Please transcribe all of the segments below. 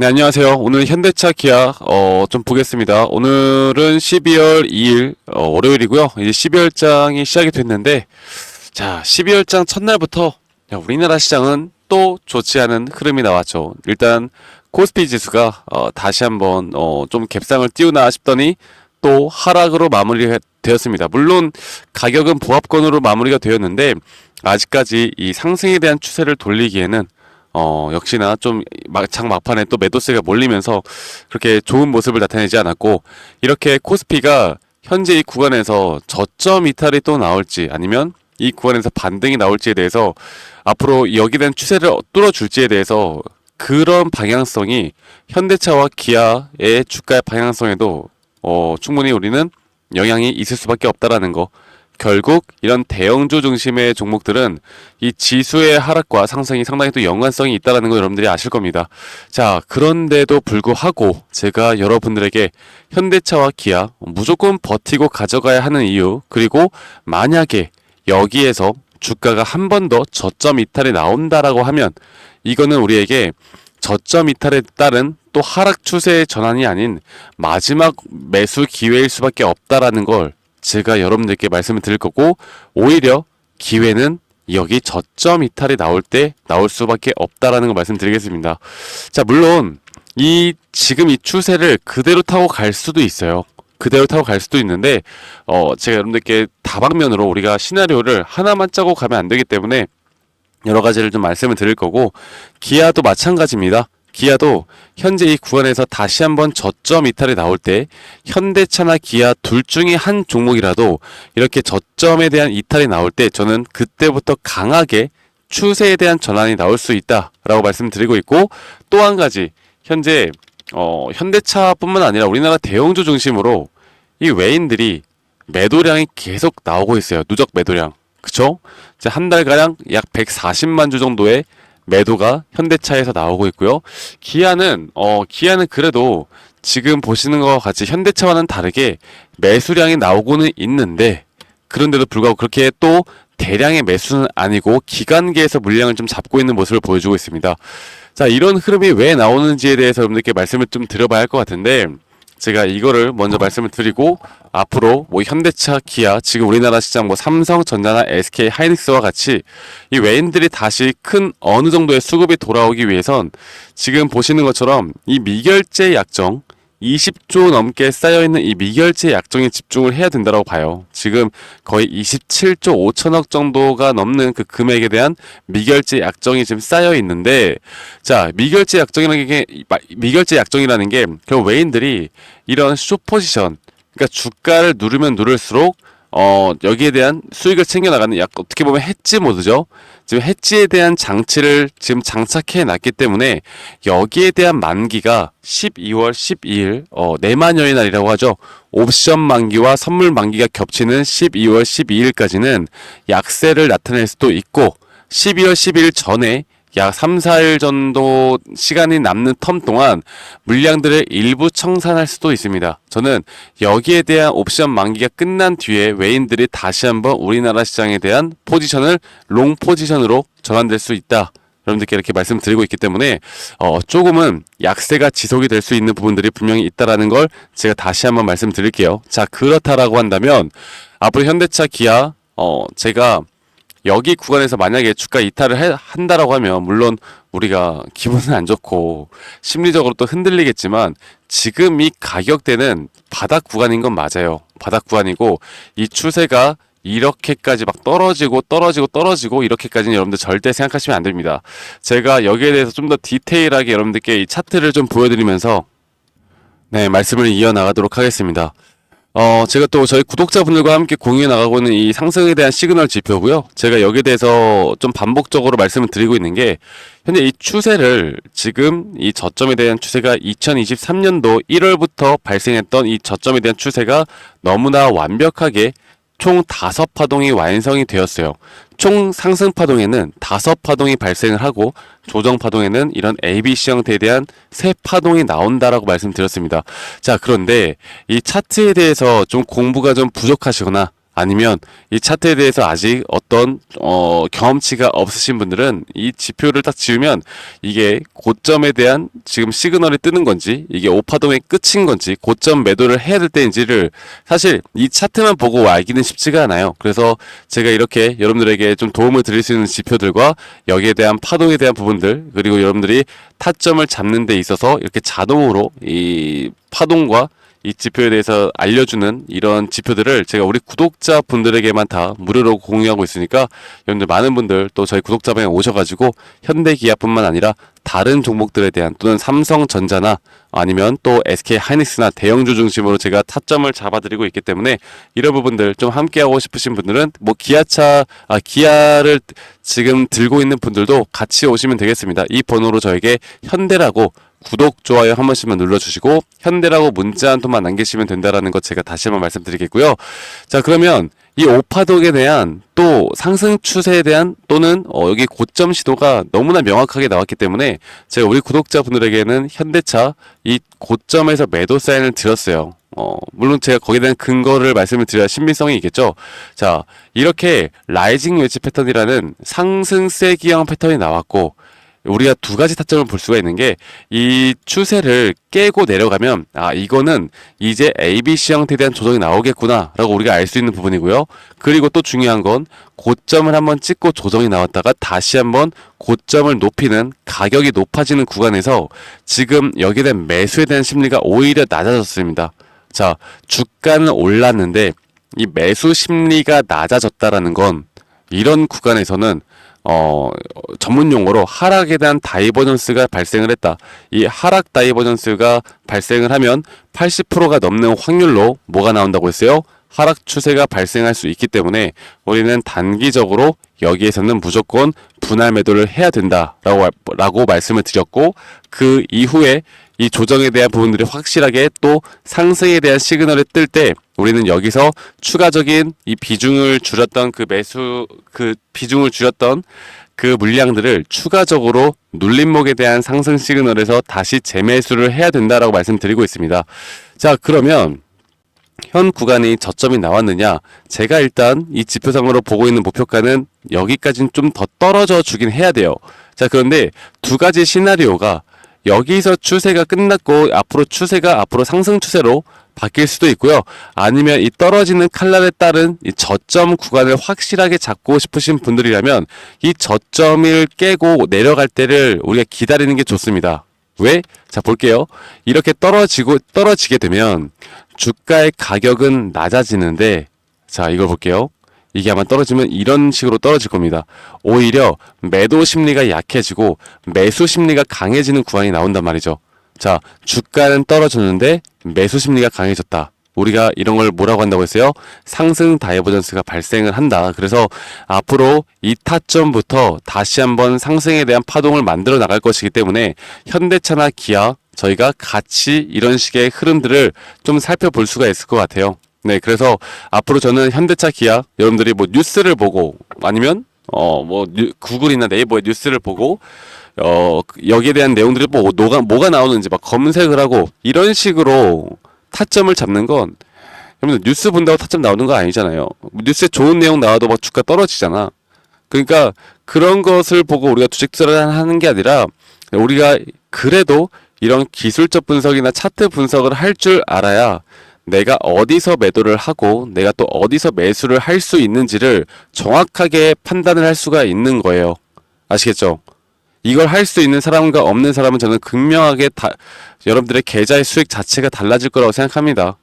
네, 안녕하세요. 오늘 현대차 기아, 어, 좀 보겠습니다. 오늘은 12월 2일, 어, 월요일이고요. 이제 12월장이 시작이 됐는데, 자, 12월장 첫날부터, 야, 우리나라 시장은 또 좋지 않은 흐름이 나왔죠. 일단, 코스피 지수가, 어, 다시 한번, 어, 좀 갭상을 띄우나 싶더니, 또 하락으로 마무리가 되었습니다. 물론, 가격은 보합권으로 마무리가 되었는데, 아직까지 이 상승에 대한 추세를 돌리기에는 어, 역시나 좀 막장 막판에 또 매도세가 몰리면서 그렇게 좋은 모습을 나타내지 않았고 이렇게 코스피가 현재 이 구간에서 저점 이탈이 또 나올지 아니면 이 구간에서 반등이 나올지에 대해서 앞으로 여기에 추세를 뚫어줄지에 대해서 그런 방향성이 현대차와 기아의 주가의 방향성에도 어, 충분히 우리는 영향이 있을 수밖에 없다라는 거. 결국 이런 대형주 중심의 종목들은 이 지수의 하락과 상승이 상당히 또 연관성이 있다라는 거 여러분들이 아실 겁니다. 자, 그런데도 불구하고 제가 여러분들에게 현대차와 기아 무조건 버티고 가져가야 하는 이유, 그리고 만약에 여기에서 주가가 한 번 더 저점 이탈이 나온다라고 하면 이거는 우리에게 저점 이탈에 따른 또 하락 추세의 전환이 아닌 마지막 매수 기회일 수밖에 없다라는 걸 제가 여러분들께 말씀을 드릴 거고 오히려 기회는 여기 저점 이탈이 나올 때 나올 수밖에 없다라는 걸 말씀드리겠습니다. 자, 물론 이 지금 이 추세를 그대로 타고 갈 수도 있어요. 그대로 타고 갈 수도 있는데 어 제가 여러분들께 다방면으로 우리가 시나리오를 하나만 짜고 가면 안 되기 때문에 여러 가지를 좀 말씀을 드릴 거고 기아도 마찬가지입니다. 기아도 현재 이 구간에서 다시 한번 저점 이탈이 나올 때 현대차나 기아 둘 중에 한 종목이라도 이렇게 저점에 대한 이탈이 나올 때 저는 그때부터 강하게 추세에 대한 전환이 나올 수 있다라고 말씀드리고 있고 또 한 가지 현재 어, 현대차뿐만 아니라 우리나라 대형주 중심으로 이 외인들이 매도량이 계속 나오고 있어요. 누적 매도량. 그쵸? 한 달가량 약 140만 주 정도의 매도가 현대차에서 나오고 있고요. 기아는 어 기아는 그래도 지금 보시는 것 같이 현대차와는 다르게 매수량이 나오고는 있는데 그런데도 불구하고 그렇게 또 대량의 매수는 아니고 기간계에서 물량을 좀 잡고 있는 모습을 보여주고 있습니다. 자, 이런 흐름이 왜 나오는지에 대해서 여러분들께 말씀을 좀 드려봐야 할 것 같은데 제가 이거를 먼저 말씀을 드리고 앞으로 뭐 현대차, 기아, 지금 우리나라 시장 뭐 삼성, 전자나 SK, 하이닉스와 같이 이 외인들이 다시 큰 어느 정도의 수급이 돌아오기 위해선 지금 보시는 것처럼 이 미결제 약정 20조 넘게 쌓여있는 이 미결제 약정에 집중을 해야 된다고 봐요. 지금 거의 27조 5천억 정도가 넘는 그 금액에 대한 미결제 약정이 지금 쌓여 있는데, 자, 미결제 약정이라는 게, 미결제 약정이라는 게, 그 외인들이 이런 숏포지션, 그러니까 주가를 누르면 누를수록 어, 여기에 대한 수익을 챙겨나가는 약 어떻게 보면 해지 모드죠. 지금 해지에 대한 장치를 지금 장착해 놨기 때문에 여기에 대한 만기가 12월 12일, 어, 내만여의 날이라고 하죠. 옵션 만기와 선물 만기가 겹치는 12월 12일까지는 약세를 나타낼 수도 있고 12월 12일 전에 약 3, 4일 정도 시간이 남는 텀 동안 물량들을 일부 청산할 수도 있습니다. 저는 여기에 대한 옵션 만기가 끝난 뒤에 외인들이 다시 한번 우리나라 시장에 대한 포지션을 롱 포지션으로 전환될 수 있다. 여러분들께 이렇게 말씀드리고 있기 때문에 어 조금은 약세가 지속이 될 수 있는 부분들이 분명히 있다라는 걸 제가 다시 한번 말씀드릴게요. 자 그렇다라고 한다면 앞으로 현대차, 기아 어 제가 여기 구간에서 만약에 주가 이탈을 해, 한다라고 하면 물론 우리가 기분은 안 좋고 심리적으로 또 흔들리겠지만 지금 이 가격대는 바닥 구간인 건 맞아요. 바닥 구간이고 이 추세가 이렇게까지 막 떨어지고 떨어지고 떨어지고 이렇게까지는 여러분들 절대 생각하시면 안 됩니다. 제가 여기에 대해서 좀 더 디테일하게 여러분들께 이 차트를 좀 보여드리면서 네 말씀을 이어나가도록 하겠습니다. 어, 제가 또 저희 구독자분들과 함께 공유해 나가고 있는 이 상승에 대한 시그널 지표고요. 제가 여기에 대해서 좀 반복적으로 말씀을 드리고 있는 게 현재 이 추세를 지금 이 저점에 대한 추세가 2023년도 1월부터 발생했던 이 저점에 대한 추세가 너무나 완벽하게 총 다섯 파동이 완성이 되었어요. 총 상승 파동에는 다섯 파동이 발생을 하고 조정 파동에는 이런 ABC 형태에 대한 세 파동이 나온다라고 말씀드렸습니다. 자, 그런데 이 차트에 대해서 좀 공부가 좀 부족하시거나 아니면 이 차트에 대해서 아직 어떤 어 경험치가 없으신 분들은 이 지표를 딱 지우면 이게 고점에 대한 지금 시그널이 뜨는 건지 이게 오파동의 끝인 건지 고점 매도를 해야 될 때인지를 사실 이 차트만 보고 알기는 쉽지가 않아요. 그래서 제가 이렇게 여러분들에게 좀 도움을 드릴 수 있는 지표들과 여기에 대한 파동에 대한 부분들 그리고 여러분들이 타점을 잡는 데 있어서 이렇게 자동으로 이 파동과 이 지표에 대해서 알려주는 이런 지표들을 제가 우리 구독자 분들에게만 다 무료로 공유하고 있으니까 여러분들 많은 분들 또 저희 구독자방에 오셔가지고 현대기아뿐만 아니라 다른 종목들에 대한 또는 삼성전자나 아니면 또 SK 하이닉스나 대형주 중심으로 제가 타점을 잡아드리고 있기 때문에 이런 부분들 좀 함께 하고 싶으신 분들은 뭐 기아차 아 기아를 지금 들고 있는 분들도 같이 오시면 되겠습니다. 이 번호로 저에게 현대라고 구독, 좋아요 한 번씩만 눌러주시고 현대라고 문자 한 통만 남기시면 된다라는 것 제가 다시 한번 말씀드리겠고요. 자 그러면 이 오파독에 대한 또 상승 추세에 대한 또는 어, 여기 고점 시도가 너무나 명확하게 나왔기 때문에 제가 우리 구독자분들에게는 현대차 이 고점에서 매도 사인을 드렸어요. 어, 물론 제가 거기에 대한 근거를 말씀을 드려야 신빙성이 있겠죠. 자, 이렇게 라이징 웨지 패턴이라는 상승세 기형 패턴이 나왔고 우리가 두 가지 타점을 볼 수가 있는 게 이 추세를 깨고 내려가면 아 이거는 이제 ABC 형태에 대한 조정이 나오겠구나라고 우리가 알 수 있는 부분이고요. 그리고 또 중요한 건 고점을 한번 찍고 조정이 나왔다가 다시 한번 고점을 높이는 가격이 높아지는 구간에서 지금 여기에 대한 매수에 대한 심리가 오히려 낮아졌습니다. 자 주가는 올랐는데 이 매수 심리가 낮아졌다라는 건 이런 구간에서는 어, 전문 용어로 하락에 대한 다이버전스가 발생을 했다. 이 하락 다이버전스가 발생을 하면 80%가 넘는 확률로 뭐가 나온다고 했어요? 하락 추세가 발생할 수 있기 때문에 우리는 단기적으로 여기에서는 무조건 분할 매도를 해야 된다라고 라고 말씀을 드렸고 그 이후에 이 조정에 대한 부분들이 확실하게 또 상승에 대한 시그널을 뜰 때 우리는 여기서 추가적인 이 비중을 줄였던 그 매수 그 비중을 줄였던 그 물량들을 추가적으로 눌림목에 대한 상승 시그널에서 다시 재매수를 해야 된다라고 말씀드리고 있습니다. 자, 그러면 현 구간이 저점이 나왔느냐? 제가 일단 이 지표상으로 보고 있는 목표가는 여기까지는 좀 더 떨어져 주긴 해야 돼요. 자, 그런데 두 가지 시나리오가 여기서 추세가 끝났고 앞으로 추세가 앞으로 상승 추세로 바뀔 수도 있고요. 아니면 이 떨어지는 칼날에 따른 이 저점 구간을 확실하게 잡고 싶으신 분들이라면 이 저점을 깨고 내려갈 때를 우리가 기다리는 게 좋습니다. 왜? 자, 볼게요. 이렇게 떨어지고, 떨어지게 되면 주가의 가격은 낮아지는데, 자, 이걸 볼게요. 이게 아마 떨어지면 이런 식으로 떨어질 겁니다. 오히려 매도 심리가 약해지고 매수 심리가 강해지는 구간이 나온단 말이죠. 자, 주가는 떨어졌는데 매수 심리가 강해졌다. 우리가 이런 걸 뭐라고 한다고 했어요? 상승 다이버전스가 발생을 한다. 그래서 앞으로 이 타점부터 다시 한번 상승에 대한 파동을 만들어 나갈 것이기 때문에 현대차나 기아 저희가 같이 이런 식의 흐름들을 좀 살펴볼 수가 있을 것 같아요. 네, 그래서 앞으로 저는 현대차 기아 여러분들이 뭐 뉴스를 보고 아니면 어 뭐 구글이나 네이버에 뉴스를 보고 어 여기에 대한 내용들이 뭐 뭐가 뭐가 나오는지 막 검색을 하고 이런 식으로 타점을 잡는 건 여러분들 뉴스 본다고 타점 나오는 거 아니잖아요. 뉴스에 좋은 내용 나와도 막 주가 떨어지잖아. 그러니까 그런 것을 보고 우리가 주식 투자를 하는 게 아니라 우리가 그래도 이런 기술적 분석이나 차트 분석을 할 줄 알아야 내가 어디서 매도를 하고 내가 또 어디서 매수를 할 수 있는지를 정확하게 판단을 할 수가 있는 거예요. 아시겠죠? 이걸 할 수 있는 사람과 없는 사람은 저는 극명하게 다, 여러분들의 계좌의 수익 자체가 달라질 거라고 생각합니다.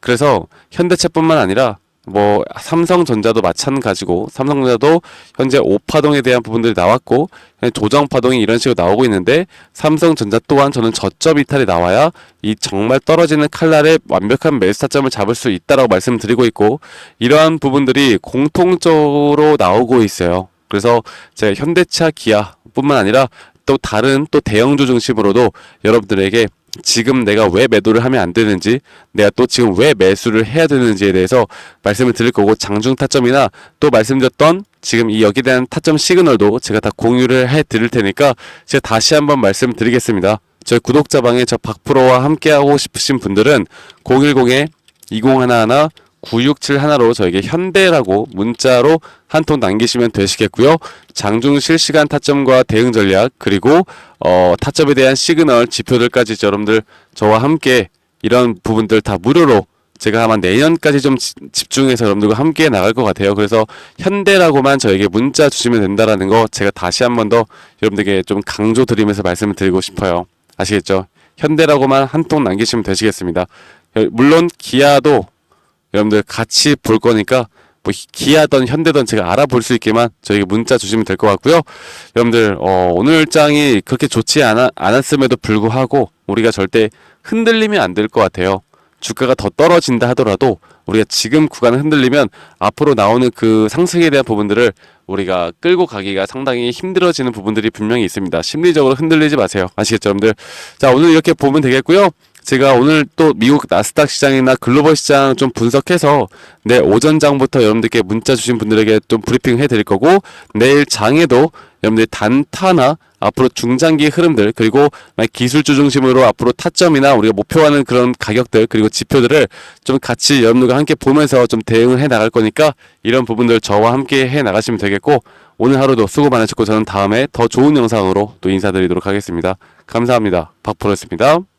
그래서 현대차뿐만 아니라 뭐 삼성전자도 마찬가지고 삼성전자도 현재 오파동에 대한 부분들이 나왔고 조정 파동이 이런 식으로 나오고 있는데 삼성전자 또한 저는 저점 이탈이 나와야 이 정말 떨어지는 칼날에 완벽한 매수 타점을 잡을 수 있다라고 말씀드리고 있고 이러한 부분들이 공통적으로 나오고 있어요. 그래서 제가 현대차 기아 뿐만 아니라 또 다른 또 대형주 중심으로도 여러분들에게 지금 내가 왜 매도를 하면 안 되는지, 내가 또 지금 왜 매수를 해야 되는지에 대해서 말씀을 드릴 거고, 장중 타점이나 또 말씀드렸던 지금 이 여기에 대한 타점 시그널도 제가 다 공유를 해 드릴 테니까 제가 다시 한번 말씀드리겠습니다. 저희 구독자방에 저 박프로와 함께하고 싶으신 분들은 010에 2011 967 하나로 저에게 현대라고 문자로 한 통 남기시면 되시겠고요. 장중 실시간 타점과 대응 전략 그리고 어, 타점에 대한 시그널 지표들까지 여러분들 저와 함께 이런 부분들 다 무료로 제가 아마 내년까지 좀 지- 집중해서 여러분들과 함께 나갈 것 같아요. 그래서 현대라고만 저에게 문자 주시면 된다라는 거 제가 다시 한 번 더 여러분들에게 좀 강조 드리면서 말씀을 드리고 싶어요. 아시겠죠? 현대라고만 한 통 남기시면 되시겠습니다. 여- 물론 기아도 여러분들 같이 볼 거니까 뭐 히- 기아든 현대든 제가 알아볼 수 있게만 저에게 문자 주시면 될 것 같고요. 여러분들 어, 오늘 장이 그렇게 좋지 않아, 않았음에도 불구하고 우리가 절대 흔들리면 안 될 것 같아요. 주가가 더 떨어진다 하더라도 우리가 지금 구간을 흔들리면 앞으로 나오는 그 상승에 대한 부분들을 우리가 끌고 가기가 상당히 힘들어지는 부분들이 분명히 있습니다. 심리적으로 흔들리지 마세요. 아시겠죠, 여러분들? 자, 오늘 이렇게 보면 되겠고요. 제가 오늘 또 미국 나스닥 시장이나 글로벌 시장 좀 분석해서 내 오전장부터 여러분들께 문자 주신 분들에게 좀 브리핑 해드릴 거고 내일 장에도 여러분들 단타나 앞으로 중장기 흐름들 그리고 기술주 중심으로 앞으로 타점이나 우리가 목표하는 그런 가격들 그리고 지표들을 좀 같이 여러분들과 함께 보면서 좀 대응을 해 나갈 거니까 이런 부분들 저와 함께 해 나가시면 되겠고 오늘 하루도 수고 많으셨고 저는 다음에 더 좋은 영상으로 또 인사드리도록 하겠습니다. 감사합니다. 박프로였습니다.